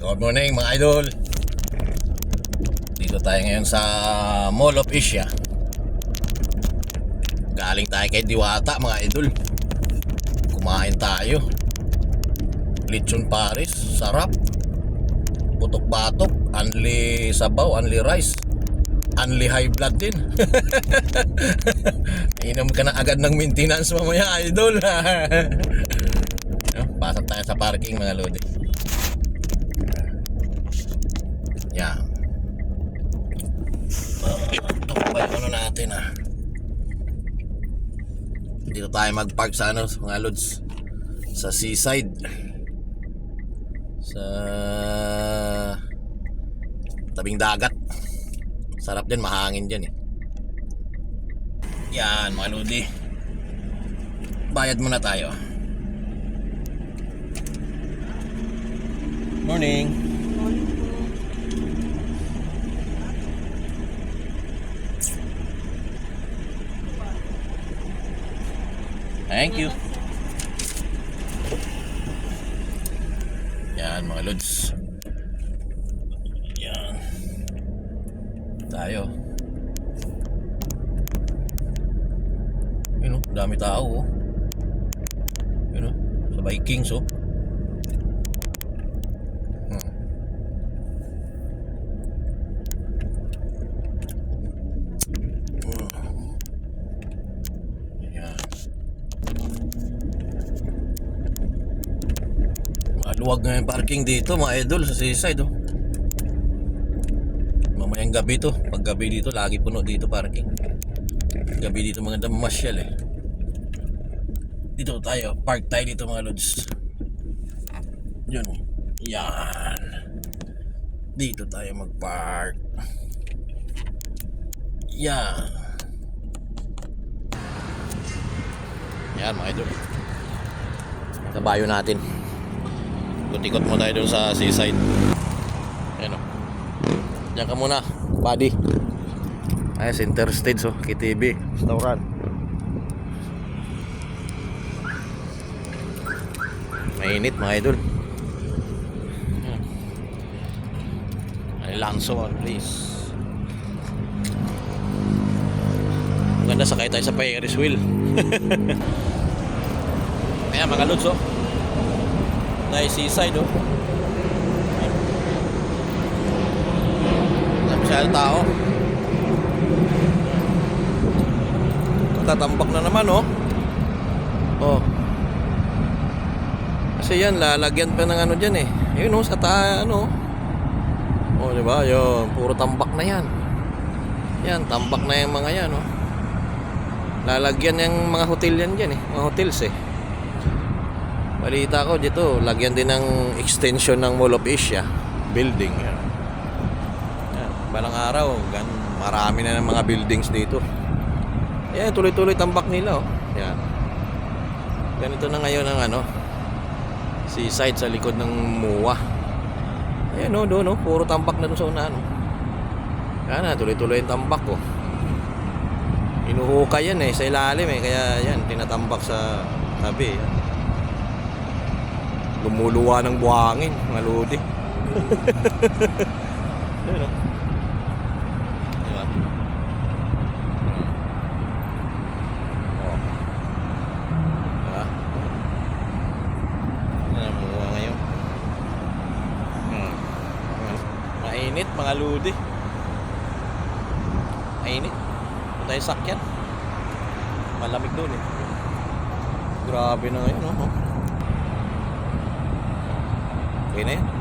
Good morning mga idol. Dito tayo ngayon sa Mall of Asia. Galing tayo kay Diwata mga idol. Kumain tayo. Lechon Paris, sarap. Putok batok, unli sabaw, unli rice. Unli high blood din. Inom ka na agad ng maintenance mamaya idol. Pasok tayo sa parking mga lodi Yan. Ito pa yung ano natin ah. Dito tayo mag-park sa ano, mga lods. Sa seaside. Sa tabing dagat. Sarap din, mahangin dyan eh. Yan, mga lodi. Bayad muna tayo. Morning. Thank you. Yan mga lods. Yan. Tayo. Yun oh, dami tao oh. Yun oh, sa Vikings oh. Hmm. Yan. Maluwag nga yung parking dito mga idol sa seaside oh. Mamayang gabi to. Pag gabi dito, lagi puno dito parking. Gabi dito mga damasyal eh. Dito tayo. Park tayo dito mga lods. Yun. Yan. Dito tayo mag-park. Yan. Yan mga idol. Kabayo natin. Ikot-ikot mo tayo dun sa seaside. Ayan o. Diyan ka muna, buddy. Ay, center stage oh, KTV, restaurant. Mainit mga idol. Lanson, please. Maganda sakay tayo sa Ferris wheel. Ayan mga lods oh. Nice seaside oh. Masyadong tao. Tatambak na naman oh. Oh. Kasi yan lalagyan pa ng ano diyan eh. Yun oh sa ta ano. Oh, di ba? Yun, puro tambak na yan. Yan, tambak na yung mga yan oh. Lalagyan yung mga hotel yan dyan eh. Mga hotels eh. Balita ko dito, lagyan din ng extension ng Mall of Asia building. Yan. Yan. Balang araw, gan marami na ng mga buildings dito. Yan, tuloy-tuloy tambak nila oh. Yan. Ganito na ngayon ang ano, seaside sa likod ng MUA. Ayan oh, doon oh, puro tambak na doon sa unahan. Oh. Yan na, tuloy-tuloy yung tambak oh. Inuhukay yan eh, sa ilalim eh, kaya yan, tinatambak sa tabi. Yan. Lumuluwa ng buhangin, mga lodi. Diba? Oh. Diba? Mga ngayon. Hmm. Mainit, mga. Mainit. Kung tayo sakyan. Malamig doon eh. Grabe na ngayon, oh. Okay na yan.